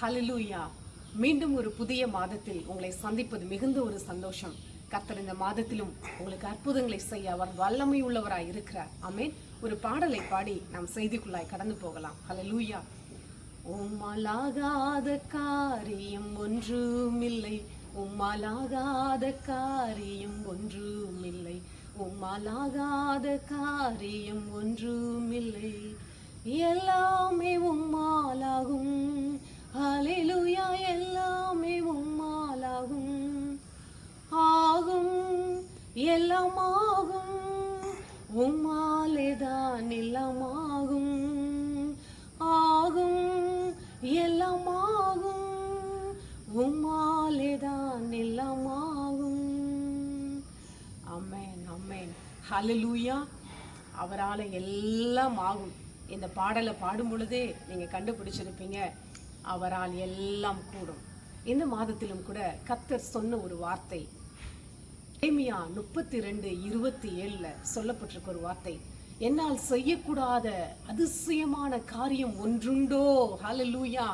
Hallelujah மீண்டும் ஒரு புதிய மாதத்தில் உங்களை சந்திப்பது மிகுந்த ஒரு சந்தோஷம். கத்தர் இந்த மாதத்திலும் உங்களுக்கு அற்புதங்களை செய்ய அவர் வல்லமை உள்ளவராய் இருக்கிறார். அமேன் ஒரு பாடலை பாடி நாம் செய்திக்குள்ளாய் கடந்து போகலாம். ஹலலூயா உம்மாலாகாத காரியம் ஒன்றுமில்லை. உம்மாலாகாத காரியம் ஒன்றுமில்லை. உம்மாலாகாத காரியம் ஒன்றுமில்லை. எல்லாமே உம்மாலாகும். ஹலலூயா அவரால் எல்லாம் ஆகும். இந்த பாடலை பாடும் பொழுதே நீங்கள் கண்டுபிடிச்சிருப்பீங்க. அவரால் எல்லாம் கூடும். இந்த மாதத்திலும் கூட கத்தர் சொன்ன ஒரு வார்த்தை ஏமியா முப்பத்தி ரெண்டு இருபத்தி ஏழுல சொல்லப்பட்டிருக்க ஒரு வார்த்தை என்னால் செய்யக்கூடாத அதிசயமான காரியம் ஒன்றுண்டோ? ஹலலூயா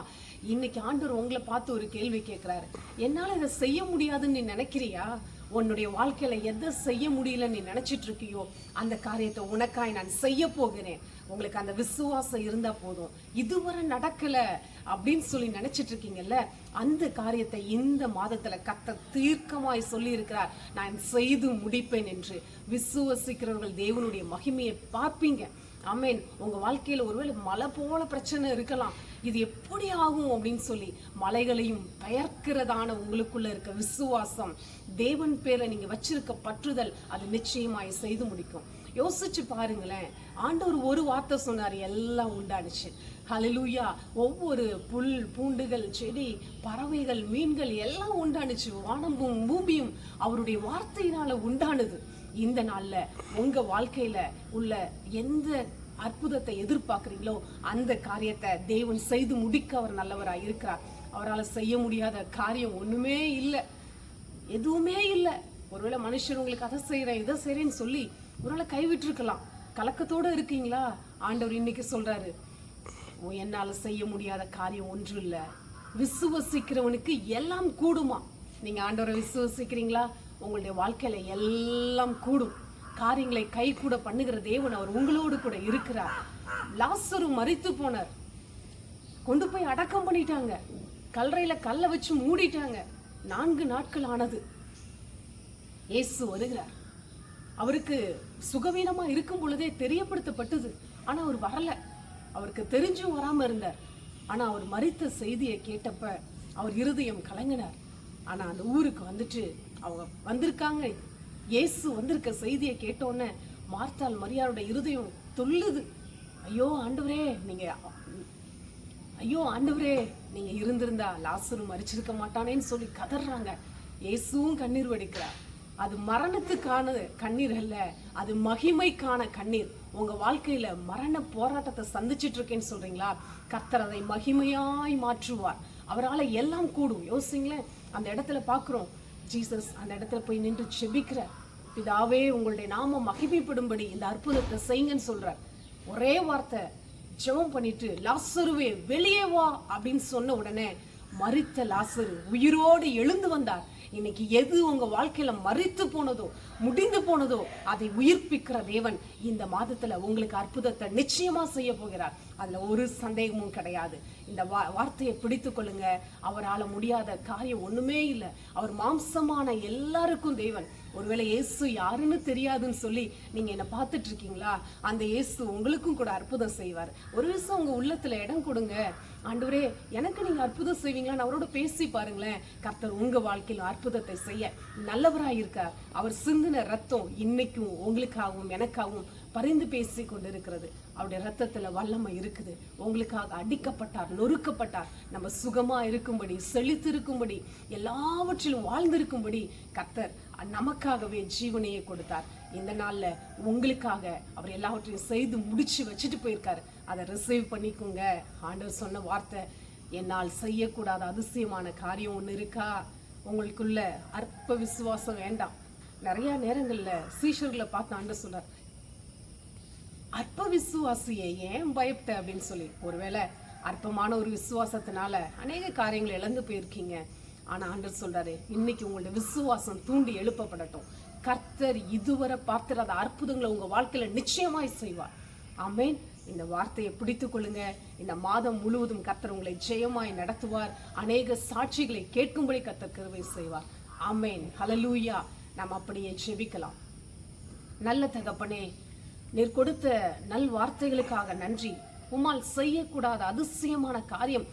இன்னைக்கு ஆண்டவர் உங்களை பார்த்து ஒரு கேள்வி கேட்குறாரு. என்னால் இதை செய்ய முடியாதுன்னு நீ நினைக்கிறியா? உன்னுடைய வாழ்க்கையில எதை செய்ய முடியலன்னு நீ நினச்சிட்டு இருக்கியோ அந்த காரியத்தை உனக்காய் நான் செய்ய போகிறேன். உங்களுக்கு அந்த விசுவாசம் இருந்தால் போதும். இதுவரை நடக்கலை அப்படின்னு சொல்லி நினச்சிட்டு இருக்கீங்கல்ல அந்த காரியத்தை இந்த மாதத்தில் கத்த தீர்க்கமாய் சொல்லியிருக்கிறார். நான் செய்து முடிப்பேன் என்று விசுவசிக்கிறவர்கள் தேவனுடைய மகிமையை பார்ப்பீங்க. ஆமென். உங்கள் வாழ்க்கையில் ஒருவேளை மலை போல பிரச்சனை இருக்கலாம். இது எப்படி ஆகும் அப்படின்னு சொல்லி மலைகளையும் பெயர்க்கிறதான உங்களுக்குள்ள இருக்க விசுவாசம் தேவன் பேரை நீங்க வச்சிருக்க பற்றுதல் அது நிச்சயமாய் செய்து முடிக்கும். யோசிச்சு பாருங்களேன் ஆண்டவர் ஒரு வார்த்தை சொன்னார் எல்லாம் உண்டானுச்சு. ஹலலூயா ஒவ்வொரு புல் பூண்டுகள் செடி பறவைகள் மீன்கள் எல்லாம் உண்டானுச்சு. வானமும் பூமியும் அவருடைய வார்த்தையினால உண்டானது. இந்த நாளில் உங்கள் வாழ்க்கையில் உள்ள எந்த அற்புதத்தை எதிர்பார்க்குறீங்களோ அந்த காரியத்தை தேவன் செய்து முடிக்க அவர் நல்லவராக இருக்கிறார். அவரால் செய்ய முடியாத காரியம் ஒன்றுமே இல்லை. எதுவுமே இல்லை. ஒருவேளை மனுஷர் உங்களுக்கு அதை செய்கிறேன் இதை செய்கிறேன்னு சொல்லி ஒருவேளை கைவிட்டிருக்கலாம். கலக்கத்தோட இருக்கீங்களா? ஆண்டவர் இன்னைக்கு சொல்கிறாரு "ஓ, செய்ய முடியாத காரியம் ஒன்றும் இல்லை. விசுவசிக்கிறவனுக்கு எல்லாம் கூடுமா? நீங்கள் ஆண்டவரை விசுவசிக்கிறீங்களா? உங்களுடைய வாழ்க்கையில் எல்லாம் கூடும். காரியங்களை கை கூட பண்ணுகிற தேவன் அவர் உங்களோடு கூட இருக்கிறார். லாசரு மறித்து போனார். கொண்டு போய் அடக்கம் பண்ணிட்டாங்க. கல்லறையில் கல்லை வச்சு மூடிட்டாங்க. நான்கு நாட்கள் ஆனது. இயேசு வருகிறார். அவருக்கு சுகவீனமா இருக்கும் பொழுதே தெரியப்படுத்தப்பட்டது. ஆனா அவர் வரல. அவருக்கு தெரிஞ்சும் வராம இருந்தார். ஆனா அவர் மறித்த செய்தியை கேட்டப்ப அவர் இருதயம் கலங்கினார். ஆனா அந்த ஊருக்கு வந்துட்டு அவங்க வந்திருக்காங்க. இயேசு வந்திருக்க செய்தியை கேட்டோன்னே மார்த்தால் மரியாரோட இருதயம் தொல்லுது. ஐயோ ஆண்டவரே நீங்கள் ஐயோ ஆண்டவரே நீங்கள் இருந்திருந்தா லாசரு மறிச்சிருக்க மாட்டானேன்னு சொல்லி கதறாங்க. இயேசுவும் கண்ணீர் வடிக்கிறார். அது மரணத்துக்கான கண்ணீர் அல்ல அது மகிமைக்கான கண்ணீர். உங்க வாழ்க்கையில மரண போராட்டத்தை சந்திச்சுட்டு இருக்கேன்னு சொல்றீங்களா? கர்த்தர் அதை மகிமையாய் மாற்றுவார். அவரால் எல்லாம் கூடும். யோசிங்களேன் அந்த இடத்துல பார்க்குறோம் ஜீசஸ் அந்த இடத்துல போய் நின்று செபிக்கிற பிதாவே உங்களுடைய நாம மகிமைப்படும்படி இந்த அற்புதத்தை செய்யுங்கன்னு சொல்றார். ஒரே வார்த்தை ஜெபம் பண்ணிட்டு லாசருவே வெளியே வா அப்படின்னு சொன்ன உடனே மறித்த லாசரு உயிரோடு எழுந்து வந்தார். இன்னைக்கு எது உங்க வாழ்க்கையில மறித்து போனதோ முடிந்து போனதோ அதை உயிர்ப்பிக்கிற தேவன் இந்த மாதத்துல உங்களுக்கு அற்புதத்தை நிச்சயமா செய்ய போகிறார். அதுல ஒரு சந்தேகமும் கிடையாது. இந்த வா வார்த்தையை பிடித்து கொள்ளுங்க. அவரால முடியாத காரியம் ஒண்ணுமே இல்லை. அவர் மாம்சமான எல்லாருக்கும் தேவன். ஒருவேளை இயேசு யாருன்னு தெரியாதுன்னு சொல்லி நீங்க என்ன பார்த்துட்டு இருக்கீங்களா? அந்த இயேசு உங்களுக்கும் கூட அற்புதம் செய்வார். ஒரு விஷயம் உங்க உள்ளத்துல இடம் கொடுங்க. ஆண்டவரே எனக்கு நீங்க அற்புதம் செய்வீங்களான்னு அவரோட பேசி பாருங்களேன். கர்த்தர் உங்க அற்புதம் அற்புதத்தை செய்ய நல்லவராக இருக்கார் அவர் சிந்தின ரத்தம் இன்னைக்கும் உங்களுக்காகவும் எனக்காகவும் பரிந்து பேசி கொண்டிருக்கிறது. அவருடைய ரத்தத்தில் வல்லமை இருக்குது. உங்களுக்காக அடிக்கப்பட்டார் நொறுக்கப்பட்டார். நம்ம சுகமா இருக்கும்படி செழித்திருக்கும்படி எல்லாவற்றிலும் வாழ்ந்திருக்கும்படி கத்தர் நமக்காகவே ஜீவனையை கொடுத்தார். இந்த நாளில் உங்களுக்காக அவர் எல்லாவற்றையும் செய்து முடிச்சு வச்சுட்டு போயிருக்காரு. அதை ரிசீவ் பண்ணிக்கோங்க. ஆண்டவர் சொன்ன வார்த்தை என்னால் செய்யக்கூடாத அதிசயமான காரியம் ஒன்று இருக்கா? உங்களுக்குள்ள அற்ப விசுவாசம் வேண்டாம். நிறைய நேரங்கள்ல சீஷர்களை பார்த்து ஆண்டு சொல்றார் அற்ப விசுவாசியை ஏன் பயப்பட்ட? அப்படின்னு சொல்லி. ஒருவேளை அற்பமான ஒரு விசுவாசத்தினால அநேக காரியங்களை இழந்து போயிருக்கீங்க. ஆனா ஆண்டர் சொல்றாரு இன்னைக்கு உங்களோட விசுவாசம் தூண்டி எழுப்பப்படட்டும். கர்த்தர் இதுவரை பார்த்திராத அற்புதங்களை உங்க வாழ்க்கையில நிச்சயமாய் செய்வார். ஆமென். இந்த வார்த்தையை பிடித்துக் கொள்ளுங்க. இந்த மாதம் முழுவதும் கத்தர் உங்களை ஜெயமாய் நடத்துவார். அநேக சாட்சிகளை கேட்கும்படி கத்தர் கருவை செய்வார். அமேன் ஹலலூயா நாம் அப்படியே ஜெபிக்கலாம். நல்ல தகப்பனே நீர் கொடுத்த நல் வார்த்தைகளுக்காக நன்றி. உம்மால் செய்யக்கூடாத அதிசயமான காரியம்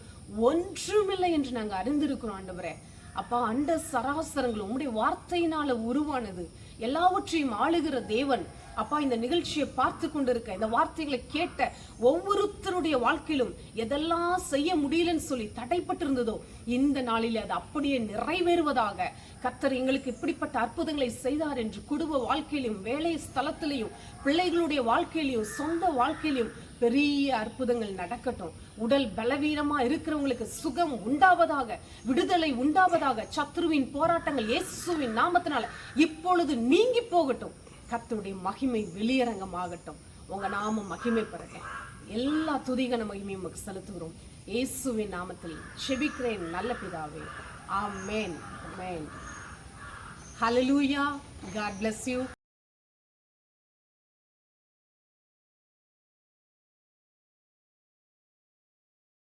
ஒன்றுமில்லை என்று நாங்க அறிந்திருக்கிறோம் ஆண்டவரே. அப்பா அண்ட சராசரங்கள் உம்முடைய வார்த்தையினால உருவானது. எல்லாவற்றையும் ஆளுகிற தேவன் அப்பா இந்த நிகழ்ச்சியை பார்த்து கொண்டிருக்க இந்த வார்த்தைகளை கேட்ட ஒவ்வொருத்தருடைய வாழ்க்கையிலும் எதெல்லாம் செய்ய முடியலன்னு சொல்லி தடைப்பட்டிருந்ததோ இந்த நாளில் அது அப்படியே நிறைவேறுவதாக கத்தர் எங்களுக்கு இப்படிப்பட்ட அற்புதங்களை செய்தார் என்று குடும்ப வாழ்க்கையிலும் வேலை ஸ்தலத்திலையும் பிள்ளைகளுடைய வாழ்க்கையிலையும் சொந்த வாழ்க்கையிலையும் பெரிய அற்புதங்கள் நடக்கட்டும். உடல் பலவீனமா இருக்கிறவங்களுக்கு சுகம் உண்டாவதாக விடுதலை உண்டாவதாக சத்ருவின் போராட்டங்கள் இயேசுவின் நாமத்தினால இப்பொழுது நீங்கி போகட்டும். கர்த்தருடைய மகிமை வெளியரங்கமாகட்டும். உங்க நாம மகிமை பெறக எல்லா துதிகன மகிமையும் உமக்கு செலுத்துகிறோம். இயேசுவின் நாமத்தில் செபிக்கிறேன் நல்ல பிதாவே. Amen. Man hallelujah God bless you